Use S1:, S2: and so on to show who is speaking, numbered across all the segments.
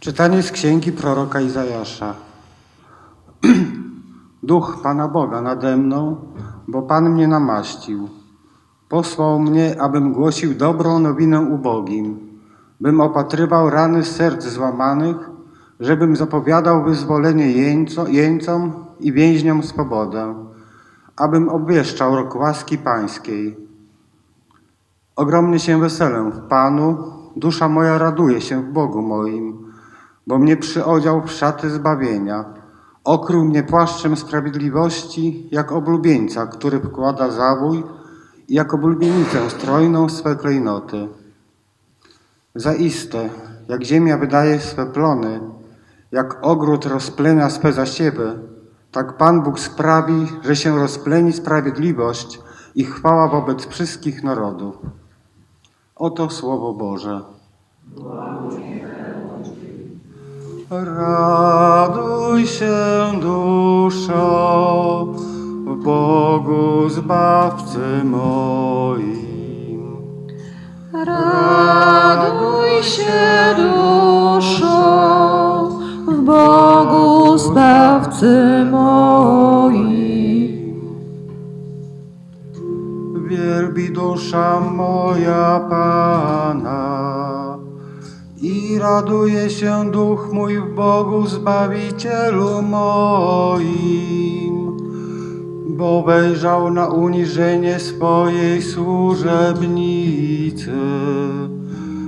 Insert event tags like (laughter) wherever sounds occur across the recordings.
S1: Czytanie z księgi proroka Izajasza. (clears throat) Duch Pana Boga nade mną, bo Pan mnie namaścił. Posłał mnie, abym głosił dobrą nowinę ubogim, bym opatrywał rany serc złamanych, żebym zapowiadał wyzwolenie jeńco, jeńcom i więźniom swobodę, abym obwieszczał rok łaski pańskiej. Ogromnie się weselę w Panu, dusza moja raduje się w Bogu moim, bo mnie przyodział w szaty zbawienia, okrył mnie płaszczem sprawiedliwości, jak oblubieńca, który wkłada zawój, i jak oblubienicę strojną swe klejnoty. Zaiste, jak ziemia wydaje swe plony, jak ogród rozplenia swe zasiewy, tak Pan Bóg sprawi, że się rozpleni sprawiedliwość i chwała wobec wszystkich narodów. Oto Słowo Boże. Raduj się, duszo, w Bogu Zbawcy moim.
S2: Raduj się, duszo, w Bogu Zbawcy moim.
S1: Wielbi dusza moja Pana raduje się duch mój w Bogu Zbawicielu moim, bo wejrzał na uniżenie swojej służebnicy.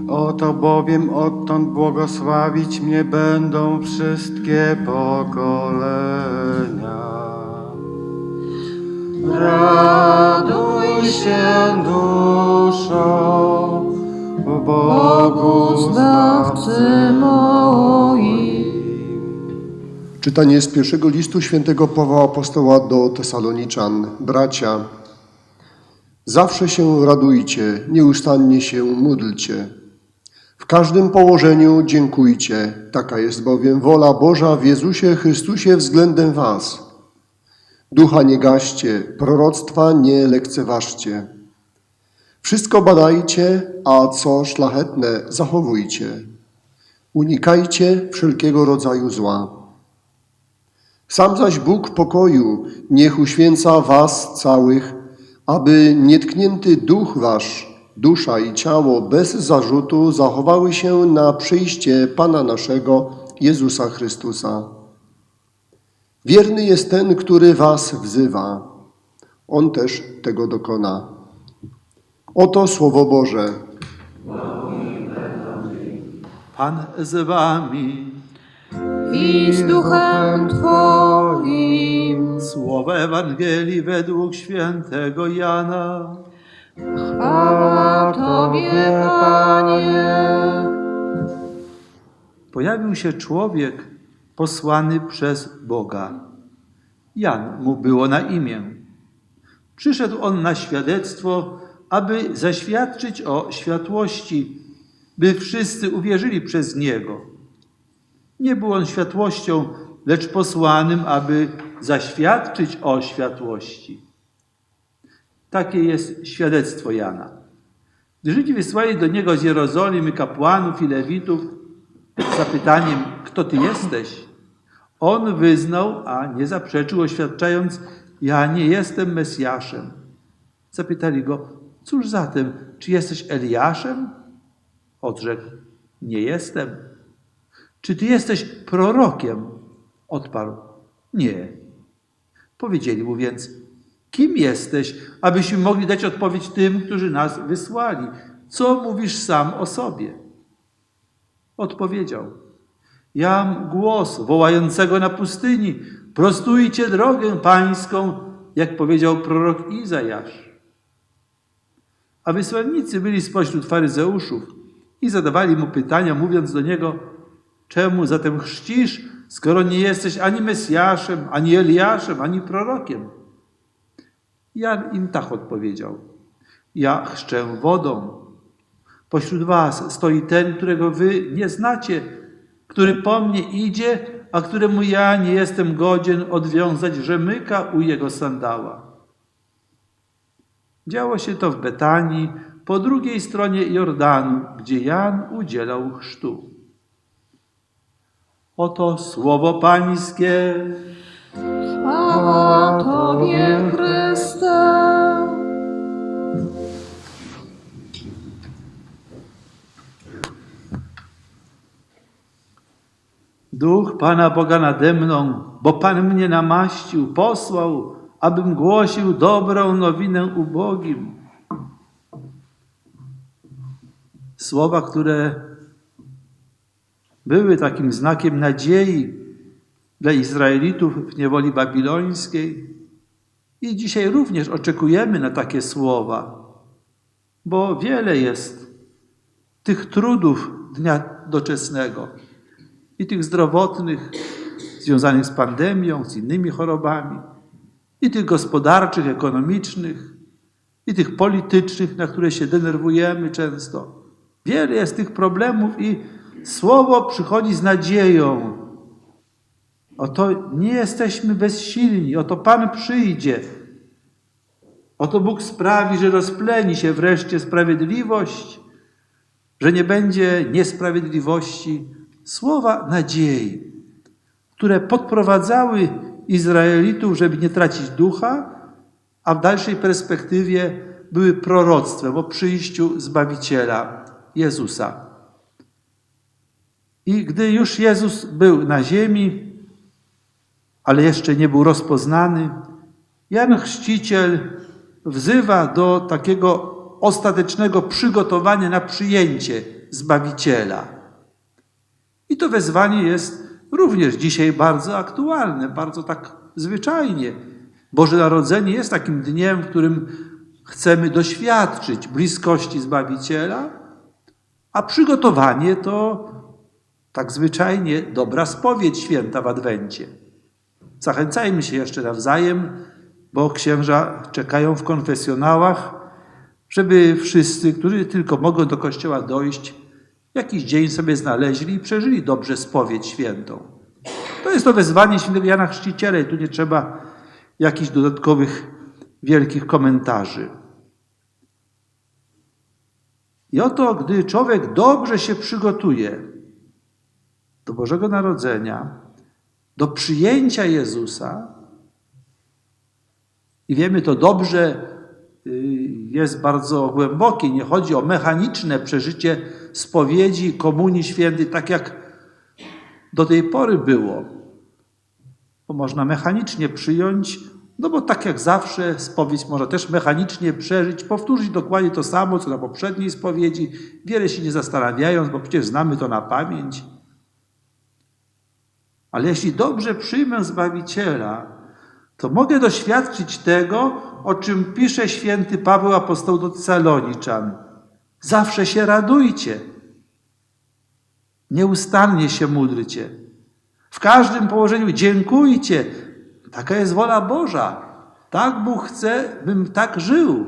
S1: Oto bowiem odtąd błogosławić mnie będą wszystkie pokolenia. Raduj się, duszo,
S2: Zbawcy moim.
S3: Czytanie z pierwszego listu świętego Pawła Apostoła do Tesaloniczan. Bracia, zawsze się radujcie, nieustannie się módlcie. W każdym położeniu dziękujcie, taka jest bowiem wola Boża w Jezusie Chrystusie względem was. Ducha nie gaście, proroctwa nie lekceważcie. Wszystko badajcie, a co szlachetne zachowujcie. Unikajcie wszelkiego rodzaju zła. Sam zaś Bóg pokoju niech uświęca was całych, aby nietknięty duch wasz, dusza i ciało bez zarzutu zachowały się na przyjście Pana naszego Jezusa Chrystusa. Wierny jest ten, który was wzywa. On też tego dokona. Oto Słowo Boże.
S4: Pan z wami.
S2: I z duchem Twoim.
S4: Słowa Ewangelii według świętego Jana.
S2: Chwała Tobie, Panie.
S4: Pojawił się człowiek posłany przez Boga. Jan mu było na imię. Przyszedł on na świadectwo, aby zaświadczyć o światłości, by wszyscy uwierzyli przez niego. Nie był on światłością, lecz posłanym, aby zaświadczyć o światłości. Takie jest świadectwo Jana. Gdy Żydzi wysłali do niego z Jerozolimy kapłanów i lewitów z zapytaniem, kto ty jesteś, on wyznał, a nie zaprzeczył, oświadczając, ja nie jestem Mesjaszem. Zapytali go, cóż zatem, czy jesteś Eliaszem? Odrzekł, nie jestem. Czy ty jesteś prorokiem? Odparł, nie. Powiedzieli mu więc, kim jesteś, abyśmy mogli dać odpowiedź tym, którzy nas wysłali? Co mówisz sam o sobie? Odpowiedział, jam głos wołającego na pustyni, prostujcie drogę pańską, jak powiedział prorok Izajasz. A wysłannicy byli spośród faryzeuszów i zadawali mu pytania, mówiąc do niego, czemu zatem chrzcisz, skoro nie jesteś ani Mesjaszem, ani Eliaszem, ani prorokiem? Jan im tak odpowiedział, ja chrzczę wodą. Pośród was stoi ten, którego wy nie znacie, który po mnie idzie, a któremu ja nie jestem godzien odwiązać rzemyka u jego sandała. Działo się to w Betanii, po drugiej stronie Jordanu, gdzie Jan udzielał chrztu. Oto słowo Pańskie.
S2: Chwała Tobie, Chryste.
S4: Duch Pana Boga nade mną, bo Pan mnie namaścił, posłał, abym głosił dobrą nowinę ubogim. Słowa, które były takim znakiem nadziei dla Izraelitów w niewoli babilońskiej. I dzisiaj również oczekujemy na takie słowa, bo wiele jest tych trudów dnia doczesnego i tych zdrowotnych, związanych z pandemią, z innymi chorobami, i tych gospodarczych, ekonomicznych, i tych politycznych, na które się denerwujemy często. Wiele jest tych problemów i słowo przychodzi z nadzieją. Oto nie jesteśmy bezsilni, oto Pan przyjdzie. Oto Bóg sprawi, że rozpleni się wreszcie sprawiedliwość, że nie będzie niesprawiedliwości. Słowa nadziei, które podprowadzały Izraelitów, żeby nie tracić ducha, a w dalszej perspektywie były proroctwem o przyjściu Zbawiciela, Jezusa. I gdy już Jezus był na ziemi, ale jeszcze nie był rozpoznany, Jan Chrzciciel wzywa do takiego ostatecznego przygotowania na przyjęcie Zbawiciela. I to wezwanie jest również dzisiaj bardzo aktualne, bardzo tak zwyczajnie. Boże Narodzenie jest takim dniem, w którym chcemy doświadczyć bliskości Zbawiciela, a przygotowanie to tak zwyczajnie dobra spowiedź święta w Adwencie. Zachęcajmy się jeszcze nawzajem, bo księża czekają w konfesjonałach, żeby wszyscy, którzy tylko mogą do kościoła dojść, jakiś dzień sobie znaleźli i przeżyli dobrze spowiedź świętą. To jest to wezwanie świętego Jana Chrzciciela i tu nie trzeba jakichś dodatkowych wielkich komentarzy. I oto, gdy człowiek dobrze się przygotuje do Bożego Narodzenia, do przyjęcia Jezusa, i wiemy to dobrze, y, jest bardzo głębokie. Nie chodzi o mechaniczne przeżycie spowiedzi, komunii świętej, tak jak do tej pory było. Bo można mechanicznie przyjąć, no bo tak jak zawsze spowiedź można też mechanicznie przeżyć, powtórzyć dokładnie to samo, co na poprzedniej spowiedzi, wiele się nie zastanawiając, bo przecież znamy to na pamięć. Ale jeśli dobrze przyjmę Zbawiciela, to mogę doświadczyć tego, o czym pisze święty Paweł apostoł do Saloniczan. Zawsze się radujcie. Nieustannie się módlcie. W każdym położeniu dziękujcie. Taka jest wola Boża. Tak Bóg chce, bym tak żył.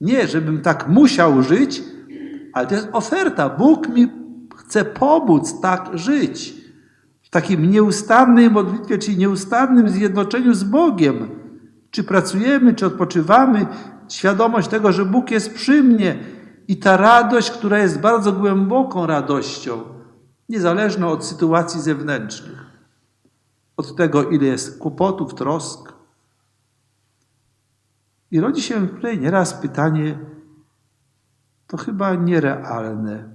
S4: Nie, żebym tak musiał żyć, ale to jest oferta. Bóg mi chce pomóc tak żyć. W takim nieustannej modlitwie, czyli nieustannym zjednoczeniu z Bogiem. Czy pracujemy, czy odpoczywamy, świadomość tego, że Bóg jest przy mnie i ta radość, która jest bardzo głęboką radością, niezależną od sytuacji zewnętrznych, od tego, ile jest kłopotów, trosk. I rodzi się tutaj nieraz pytanie, to chyba nierealne,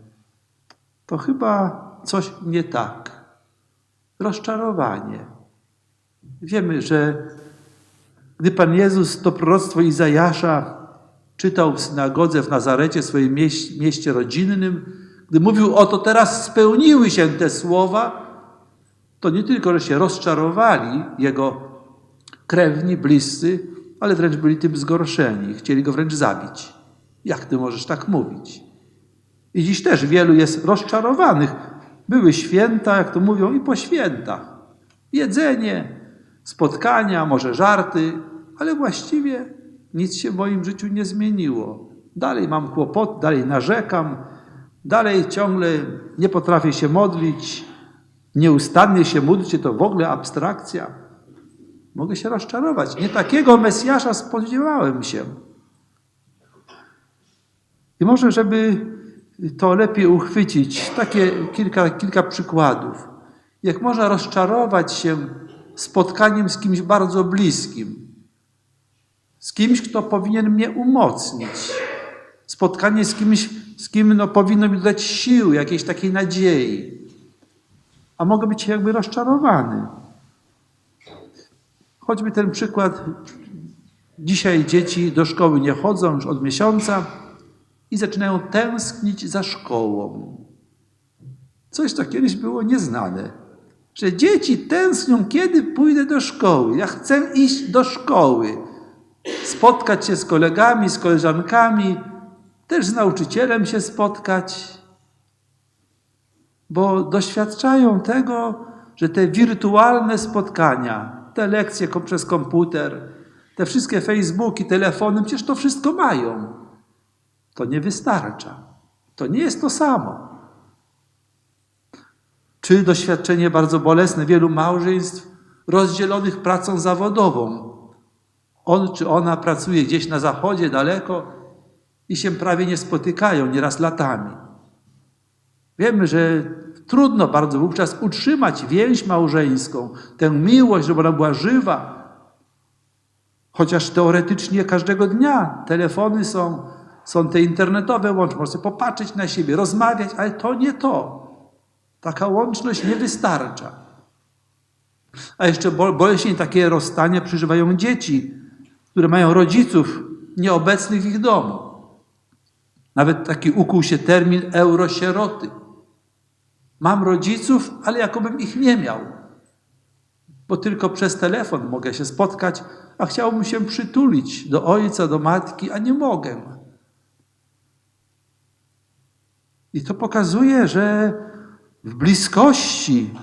S4: to chyba coś nie tak, rozczarowanie. Wiemy, że gdy Pan Jezus to proroctwo Izajasza czytał w synagodze w Nazarecie, swoim mieście, rodzinnym, gdy mówił, oto teraz spełniły się te słowa, to nie tylko, że się rozczarowali jego krewni, bliscy, ale wręcz byli tym zgorszeni. Chcieli go wręcz zabić. Jak ty możesz tak mówić? I dziś też wielu jest rozczarowanych. Były święta, jak to mówią, i po świętach. Jedzenie, spotkania, może żarty, ale właściwie nic się w moim życiu nie zmieniło. Dalej mam kłopot, dalej narzekam, dalej ciągle nie potrafię się modlić, nieustannie się modlić, to w ogóle abstrakcja. Mogę się rozczarować. Nie takiego Mesjasza spodziewałem się. I może, żeby to lepiej uchwycić, takie kilka, kilka przykładów. Jak można rozczarować się spotkaniem z kimś bardzo bliskim, z kimś, kto powinien mnie umocnić. Spotkanie z kimś, z kim no, powinno mi dać sił, jakiejś takiej nadziei. A mogę być jakby rozczarowany. Choćby ten przykład. Dzisiaj dzieci do szkoły nie chodzą już od miesiąca i zaczynają tęsknić za szkołą. Coś, co kiedyś było nieznane. Że dzieci tęsknią, kiedy pójdę do szkoły. Ja chcę iść do szkoły. Spotkać się z kolegami, z koleżankami, też z nauczycielem się spotkać, bo doświadczają tego, że te wirtualne spotkania, te lekcje przez komputer, te wszystkie Facebooki, telefony, przecież to wszystko mają. To nie wystarcza. To nie jest to samo. Czy doświadczenie bardzo bolesne wielu małżeństw rozdzielonych pracą zawodową. On czy ona pracuje gdzieś na zachodzie, daleko i się prawie nie spotykają, nieraz latami. Wiemy, że trudno bardzo wówczas utrzymać więź małżeńską, tę miłość, żeby ona była żywa. Chociaż teoretycznie każdego dnia telefony są, są te internetowe łączności, można popatrzeć na siebie, rozmawiać, ale to nie to. Taka łączność nie wystarcza. A jeszcze bo- boleśnie takie rozstania przeżywają dzieci, które mają rodziców nieobecnych w ich domu. Nawet taki ukuł się termin eurosieroty. Mam rodziców, ale jakobym ich nie miał. Bo tylko przez telefon mogę się spotkać, a chciałbym się przytulić do ojca, do matki, a nie mogę. I to pokazuje, że w bliskości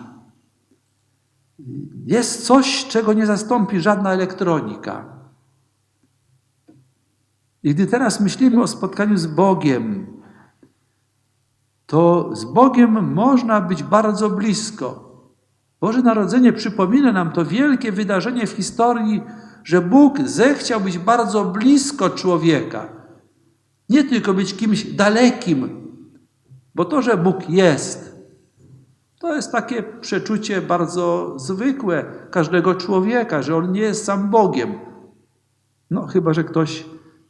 S4: jest coś, czego nie zastąpi żadna elektronika. I gdy teraz myślimy o spotkaniu z Bogiem, to z Bogiem można być bardzo blisko. Boże Narodzenie przypomina nam to wielkie wydarzenie w historii, że Bóg zechciał być bardzo blisko człowieka. Nie tylko być kimś dalekim, bo to, że Bóg jest, to jest takie przeczucie bardzo zwykłe każdego człowieka, że on nie jest sam Bogiem. No, chyba że ktoś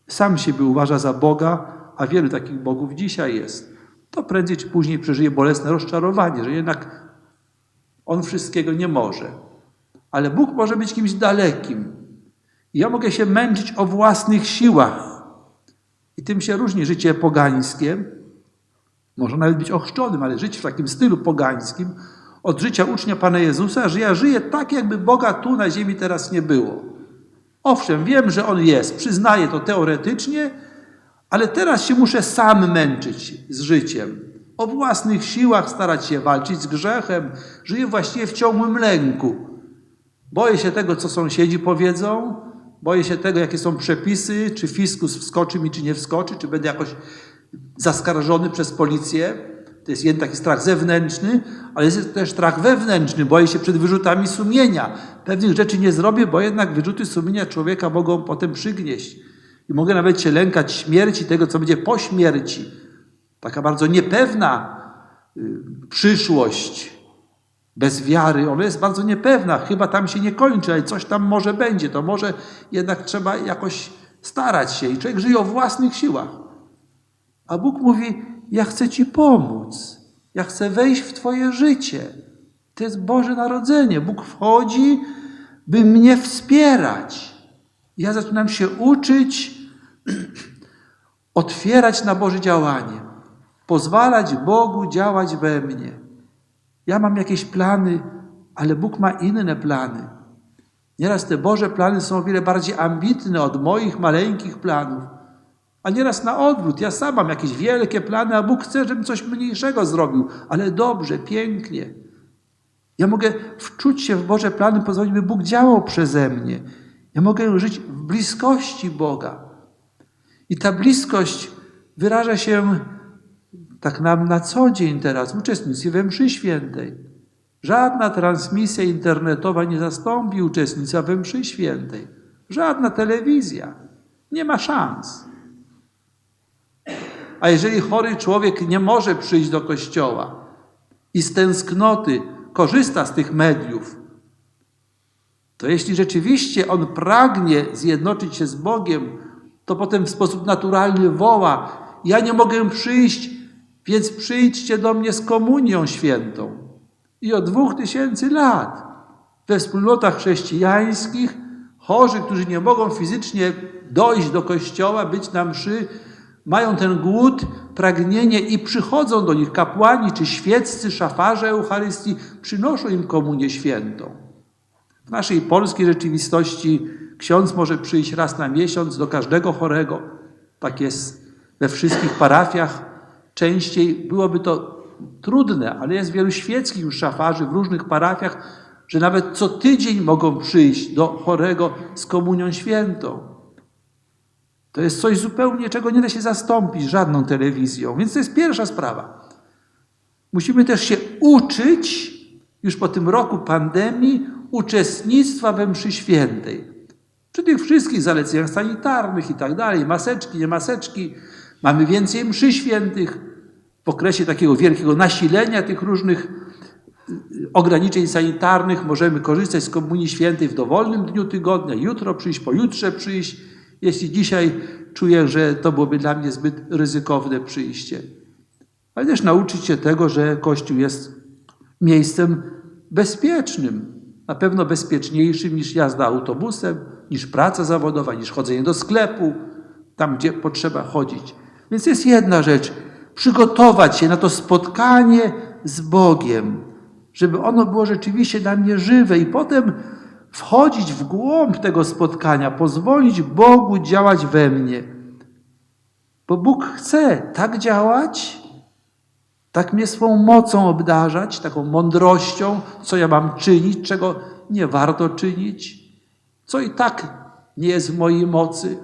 S4: sam siebie uważa za Boga, a wielu takich bogów dzisiaj jest. To prędzej czy później przeżyje bolesne rozczarowanie, że jednak on wszystkiego nie może. Ale Bóg może być kimś dalekim. I ja mogę się męczyć o własnych siłach. I tym się różni życie pogańskie, może nawet być ochrzczonym, ale żyć w takim stylu pogańskim, od życia ucznia Pana Jezusa, że ja żyję tak, jakby Boga tu na ziemi teraz nie było. Owszem, wiem, że On jest, przyznaję to teoretycznie, ale teraz się muszę sam męczyć z życiem. O własnych siłach starać się walczyć z grzechem. Żyję właściwie w ciągłym lęku. Boję się tego, co sąsiedzi powiedzą, boję się tego, jakie są przepisy, czy fiskus wskoczy mi, czy nie wskoczy, czy będę jakoś zaskarżony przez policję. To jest jeden taki strach zewnętrzny, ale jest też strach wewnętrzny. Boję się przed wyrzutami sumienia. Pewnych rzeczy nie zrobię, bo jednak wyrzuty sumienia człowieka mogą potem przygnieść. I mogę nawet się lękać śmierci, tego, co będzie po śmierci. Taka bardzo niepewna y, przyszłość bez wiary, ona jest bardzo niepewna. Chyba tam się nie kończy, ale coś tam może będzie. To może jednak trzeba jakoś starać się. I człowiek żyje o własnych siłach. A Bóg mówi: Ja chcę Ci pomóc. Ja chcę wejść w Twoje życie. To jest Boże Narodzenie. Bóg wchodzi, by mnie wspierać. Ja zaczynam się uczyć, (clears throat) otwierać na Boże działanie, pozwalać Bogu działać we mnie. Ja mam jakieś plany, ale Bóg ma inne plany. Nieraz te Boże plany są o wiele bardziej ambitne od moich maleńkich planów. A nieraz na odwrót, ja sam mam jakieś wielkie plany, a Bóg chce, żebym coś mniejszego zrobił, ale dobrze, pięknie. Ja mogę wczuć się w Boże plany, pozwolić, by Bóg działał przeze mnie. Ja mogę żyć w bliskości Boga. I ta bliskość wyraża się tak nam na co dzień teraz w uczestnictwie we mszy świętej. Żadna transmisja internetowa nie zastąpi uczestnictwa we mszy świętej. Żadna telewizja. Nie ma szans. A jeżeli chory człowiek nie może przyjść do kościoła i z tęsknoty korzysta z tych mediów, to jeśli rzeczywiście on pragnie zjednoczyć się z Bogiem, to potem w sposób naturalny woła: Ja nie mogę przyjść, więc przyjdźcie do mnie z komunią świętą. I od dwóch tysięcy lat we wspólnotach chrześcijańskich chorzy, którzy nie mogą fizycznie dojść do kościoła, być na mszy, mają ten głód, pragnienie i przychodzą do nich kapłani czy świeccy szafarze Eucharystii, przynoszą im komunię świętą. W naszej polskiej rzeczywistości ksiądz może przyjść raz na miesiąc do każdego chorego. Tak jest we wszystkich parafiach. Częściej byłoby to trudne, ale jest wielu świeckich już szafarzy w różnych parafiach, że nawet co tydzień mogą przyjść do chorego z komunią świętą. To jest coś zupełnie, czego nie da się zastąpić żadną telewizją. Więc to jest pierwsza sprawa. Musimy też się uczyć, już po tym roku pandemii, uczestnictwa we mszy świętej. Przy tych wszystkich zaleceniach sanitarnych i tak dalej, maseczki, nie maseczki, mamy więcej mszy świętych. W okresie takiego wielkiego nasilenia tych różnych y, ograniczeń sanitarnych możemy korzystać z Komunii Świętej w dowolnym dniu tygodnia, jutro przyjść, pojutrze przyjść, jeśli dzisiaj czuję, że to byłoby dla mnie zbyt ryzykowne przyjście. Ale też nauczyć się tego, że Kościół jest miejscem bezpiecznym, na pewno bezpieczniejszym niż jazda autobusem, niż praca zawodowa, niż chodzenie do sklepu, tam gdzie potrzeba chodzić. Więc jest jedna rzecz, przygotować się na to spotkanie z Bogiem, żeby ono było rzeczywiście dla mnie żywe i potem wchodzić w głąb tego spotkania, pozwolić Bogu działać we mnie. Bo Bóg chce tak działać, tak mnie swą mocą obdarzać, taką mądrością, co ja mam czynić, czego nie warto czynić, co i tak nie jest w mojej mocy,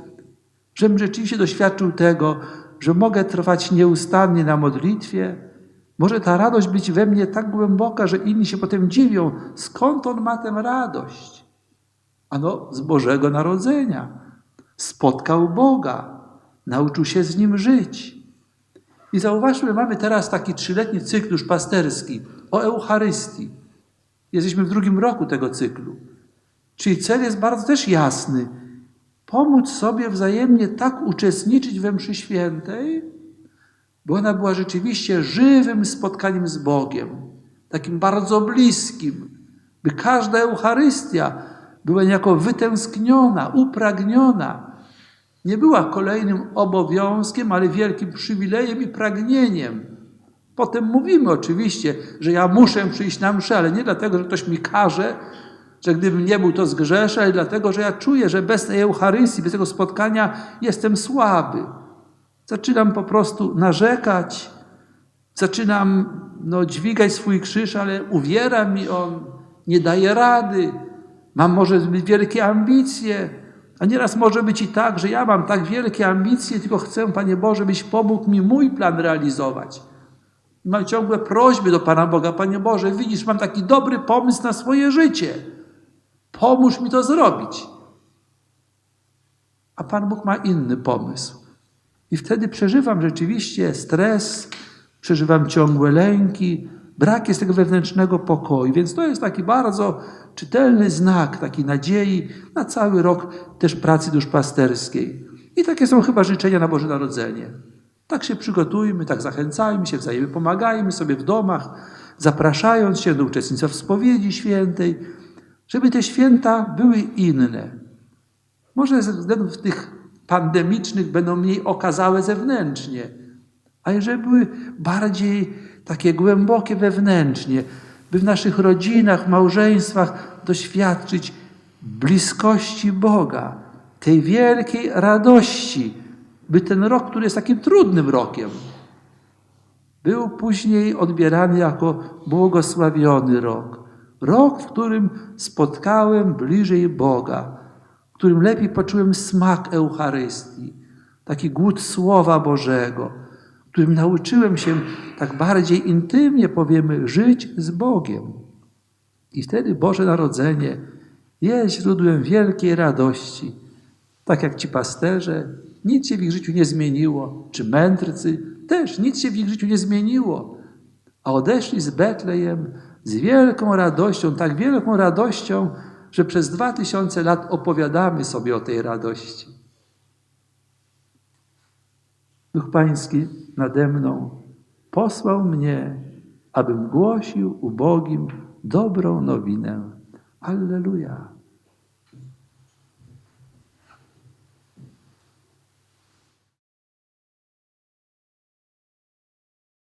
S4: żebym rzeczywiście doświadczył tego, że mogę trwać nieustannie na modlitwie. Może ta radość być we mnie tak głęboka, że inni się potem dziwią, skąd on ma tę radość. Ano z Bożego Narodzenia. Spotkał Boga, nauczył się z Nim żyć. I zauważmy, mamy teraz taki trzyletni cykl już pasterski o Eucharystii. Jesteśmy w drugim roku tego cyklu. Czyli cel jest bardzo też jasny. Pomóc sobie wzajemnie tak uczestniczyć we mszy świętej, by ona była rzeczywiście żywym spotkaniem z Bogiem, takim bardzo bliskim, by każda Eucharystia była niejako wytęskniona, upragniona, nie była kolejnym obowiązkiem, ale wielkim przywilejem i pragnieniem. Potem mówimy oczywiście, że ja muszę przyjść na mszę, ale nie dlatego, że ktoś mi każe, że gdybym nie był, to zgrzeszę, ale dlatego, że ja czuję, że bez tej Eucharystii, bez tego spotkania jestem słaby. Zaczynam po prostu narzekać, zaczynam no, dźwigać swój krzyż, ale uwiera mi on, nie daje rady. Mam może zbyt wielkie ambicje, a nieraz może być i tak, że ja mam tak wielkie ambicje, tylko chcę, Panie Boże, byś pomógł mi mój plan realizować. Mam ciągłe prośby do Pana Boga, Panie Boże, widzisz, mam taki dobry pomysł na swoje życie. Pomóż mi to zrobić. A Pan Bóg ma inny pomysł. I wtedy przeżywam rzeczywiście stres, przeżywam ciągłe lęki, brak jest tego wewnętrznego pokoju. Więc to jest taki bardzo czytelny znak takiej nadziei na cały rok też pracy duszpasterskiej. I takie są chyba życzenia na Boże Narodzenie. Tak się przygotujmy, tak zachęcajmy się, wzajemnie pomagajmy sobie w domach, zapraszając się do uczestnictwa w spowiedzi świętej, żeby te święta były inne. Może ze względów tych pandemicznych będą mniej okazałe zewnętrznie, ale żeby były bardziej takie głębokie wewnętrznie, by w naszych rodzinach, małżeństwach doświadczyć bliskości Boga, tej wielkiej radości, by ten rok, który jest takim trudnym rokiem, był później odbierany jako błogosławiony rok. Rok, w którym spotkałem bliżej Boga, w którym lepiej poczułem smak Eucharystii, taki głód Słowa Bożego, którym nauczyłem się tak bardziej intymnie, powiemy, żyć z Bogiem. I wtedy Boże Narodzenie jest źródłem wielkiej radości. Tak jak ci pasterze, nic się w ich życiu nie zmieniło, czy mędrcy, też nic się w ich życiu nie zmieniło. A odeszli z Betlejem z wielką radością, tak wielką radością, że przez dwa tysiące lat opowiadamy sobie o tej radości. Duch Pański nade mną posłał mnie, abym głosił ubogim dobrą nowinę. Alleluja.